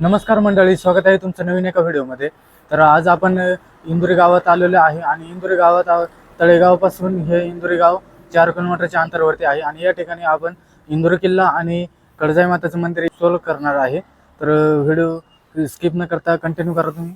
नमस्कार मंडळी स्वागत आहे तुमचं नवीन एका व्हिडिओमध्ये. तर आज आपण इंदुरी गावात आलेलो आहे आणि इंदुरी गावात तळेगावपासून हे इंदुरी गाव चार किलोमीटरच्या अंतरावरती आहे आणि या ठिकाणी आपण इंदुरी किल्ला आणि कडजाई माताचं मंदिर सोल्व करणार आहे. तर व्हिडिओ स्किप न करता कंटिन्यू करा तुम्ही.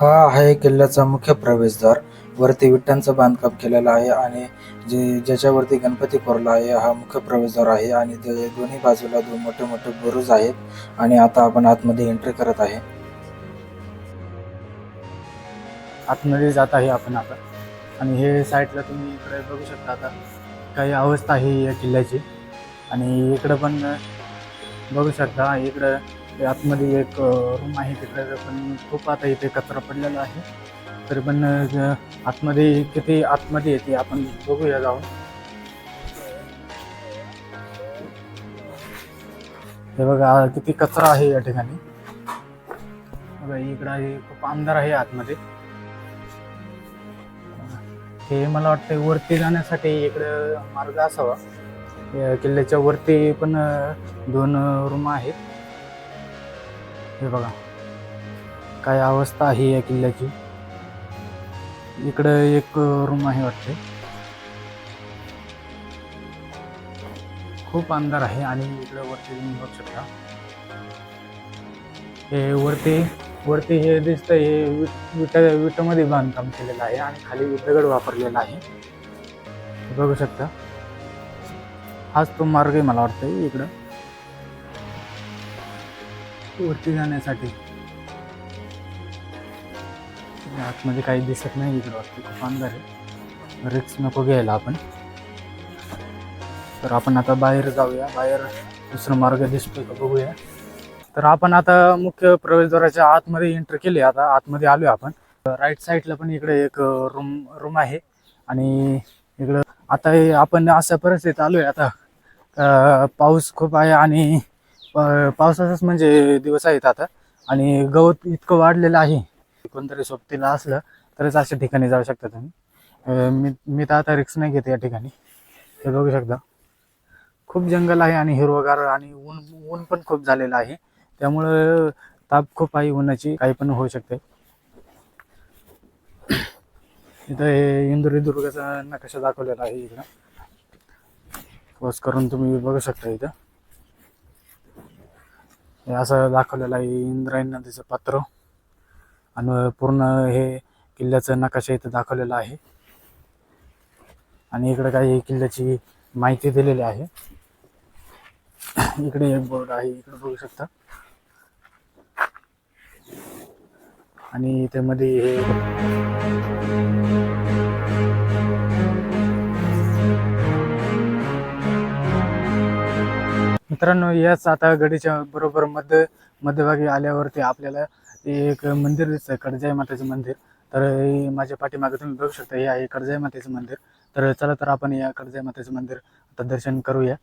हा आहे किल्ल्याचा मुख्य प्रवेशद्वार. वरती विटांचं बांधकाम केलेलं आहे आणि जे ज्याच्यावरती गणपती कोरला आहे हा मुख्य प्रवेशद्वार आहे आणि ते दोन्ही बाजूला दोन मोठे मोठे बुरुज आहेत आणि आता आपण आतमध्ये एंट्री करत आहे. आतमध्ये जात आहे आपण आता. आणि हे साईडला तुम्ही इकडे बघू शकता आता. काही अवस्था आहे या किल्ल्याची. आणि इकडं पण बघू शकता इकडं आतमध्ये एक रूम आहे तिकडे पण खूप आता इथे कचरा पडलेला आहे. तरी पण आतमध्ये किती आतमध्ये येते आपण बघूया जाऊन. हे बघा किती कचरा आहे या ठिकाणी. बघा इकडं आहे खूप अंधार आहे आतमध्ये. हे मला वाटतं वरती जाण्यासाठी इकडं मार्ग असावा. या किल्ल्याच्या वरती पण दोन रूम आहेत. हे बघा काय अवस्था आहे या किल्ल्याची. इकडं एक रूम आहे वाटते. खूप अंधार आहे आणि इकडे वरती तुम्ही बघू शकता. हे वरती वरती हे दिसतं हे विट विटा विटामध्ये बांधकाम केलेलं आहे आणि खाली दगड वापरलेला आहे. बघू शकता. हाच तो मार्ग आहे मला वाटतं इकडं. वरती जाण्यासाठी. आतमध्ये काही दिसत नाही इकडं वाटतं खूप अंधार आहे. रिक्स नको घ्यायला आपण. तर आपण आता बाहेर जाऊया. बाहेर दुसरा मार्ग दिसतोय का बघूया. तर आपण आता मुख्य प्रवेशद्वाराच्या आतमध्ये एंटर केली. आता आतमध्ये आलोय आपण. राईट साईडला पण इकडे एक रूम रूम आहे. आणि इकडं आता हे आपण अशा परिस्थितीत आलोय. आता पाऊस खूप आहे आणि प- पावसाचाच म्हणजे दिवस आहेत आता. आणि गवत इतकं वाढलेलं आहे. कोणतरी सोबतीला असलं तरच अशा ठिकाणी जाऊ शकता तुम्ही. मी मी तर आता रिक्स नाही घेते या ठिकाणी. हे बघू शकता. खूप जंगल आहे आणि हिरवगार आणि ऊन ऊन पण खूप झालेलं आहे. त्यामुळं ताप खूप आहे उन्हाची काही पण होऊ शकते. इथं हे इंदुरी दुर्गाचा नकाशा दाखवलेला आहे इकडं. पोस्ट करून तुम्ही बघू शकता इथं. हे असं दाखवलेलं आहे इंद्रायणी नदीचं पात्र. आणि पूर्ण हे किल्ल्याचं नकाशा इथं दाखवलेलं आहे. आणि इकडे काही किल्ल्याची माहिती दिलेली आहे. इकडे एक बोर्ड आहे इकडे बघू शकता. आणि इथे मध्ये हे मित्रांनो याच आता गडीच्या बरोबर मध्य मध्यभागी आल्यावरती आपल्याला एक मंदिर दिसतंय कडजाई मातेचं मंदिर. तर हे माझ्या पाठीमागे तुम्ही बघू शकता हे आहे कडजाई मातेचं मंदिर. तर चला तर आपण या कडजाई मातेचं मंदिर आता दर्शन करूया.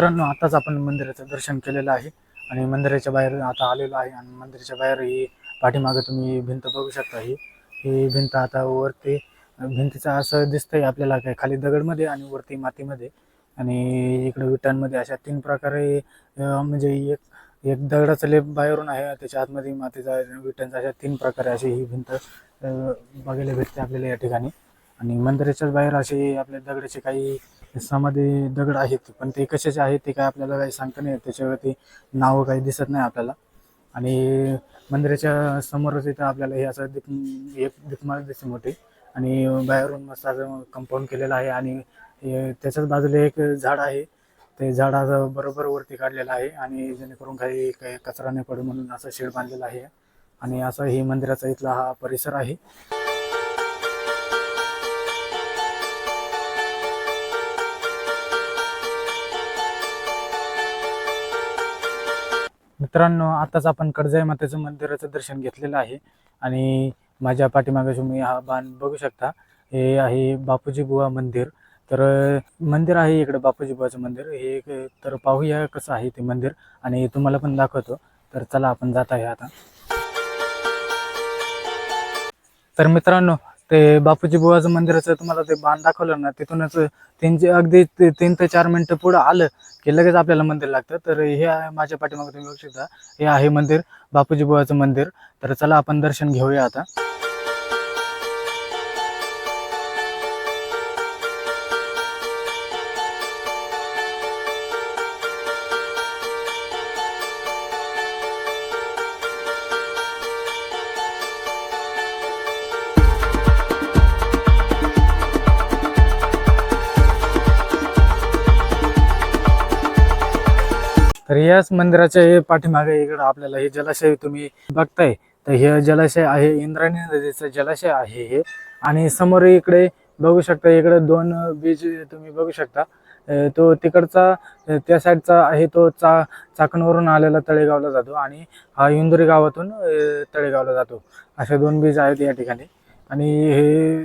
मित्रांनो आताच आपण मंदिराचं दर्शन केलेलं आहे आणि मंदिराच्या बाहेर आता आलेलो आहे आणि मंदिराच्या बाहेर ही पाठीमागे तुम्ही भिंत बघू शकता. ही ही भिंत आता वरती भिंतीचं असं दिसतंय आपल्याला काय खाली दगडमध्ये आणि वरती मातीमध्ये. आणि इकडे विटांमध्ये अशा तीन प्रकारे म्हणजे एक एक दगडाचा लेप बाहेरून आहे त्याच्या आतमध्ये मातीचा विटांचा अशा तीन प्रकारे अशी ही भिंत बघायला भेटते आपल्याला या ठिकाणी. आणि मंदिराच्याच बाहेर असे आपल्या दगडाचे काही समाधी दगड आहेत पण ते कशाचे आहेत ते काय आपल्याला काही सांगता नाही त्याच्यावरती नावं काही दिसत नाही आपल्याला. आणि मंदिराच्या समोरच इथं आपल्याला हे असं दीप एक दीपमाळ दिसते मोठी. आणि बाहेरून मस्त असं कंपाऊंड केलेलं आहे आणि त्याच्याच बाजूला एक झाड आहे. ते झाड असं बरोबर वरती काढलेलं आहे आणि जेणेकरून काही काही कचरा नाही पडू म्हणून असं शेड बांधलेलं आहे. आणि असं हे मंदिराचा इथला हा परिसर आहे. मित्रांनो आताच आपण कडजाई मातेचं मंदिराचं दर्शन घेतलेलं आहे. आणि माझ्या पाठीमागे तुम्ही हा बाण बघू शकता. हे आहे बापूजी बुवा मंदिर. तर मंदिर आहे इकडे बापूजी बुवाचं मंदिर. हे एक- तर पाहूया कसं आहे ते मंदिर. आणि तुम्हाला पण दाखवतो. तर चला आपण जात आहे आता. तर मित्रांनो ते बापूजी बुवाचं मंदिराचं तुम्हाला ते बाण दाखवलं ना तिथूनच त्यांचे अगदी तीन ते चार मिनटं पुढं आलं की लगेच आपल्याला मंदिर लागतं. तर हे आहे माझ्या पाठीमागे तुम्ही बघू शकता. हे आहे मंदिर बापूजी बुवाचं मंदिर. तर चला आपण दर्शन घेऊया आता. तर याच मंदिराच्या हे पाठीमागे इकडं आपल्याला हे जलाशय तुम्ही बघताय. तर हे जलाशय आहे इंद्रायणी नदीचं जलाशय आहे हे. आणि समोर इकडे बघू शकता इकडे दोन बीज तुम्ही बघू शकता. तो तिकडचा त्या साईडचा आहे तो चा चाकणवरून आलेला तळेगावला जातो आणि हा इंदुरी गावातून तळेगावला जातो. असे दोन बीज आहेत या ठिकाणी. आणि हे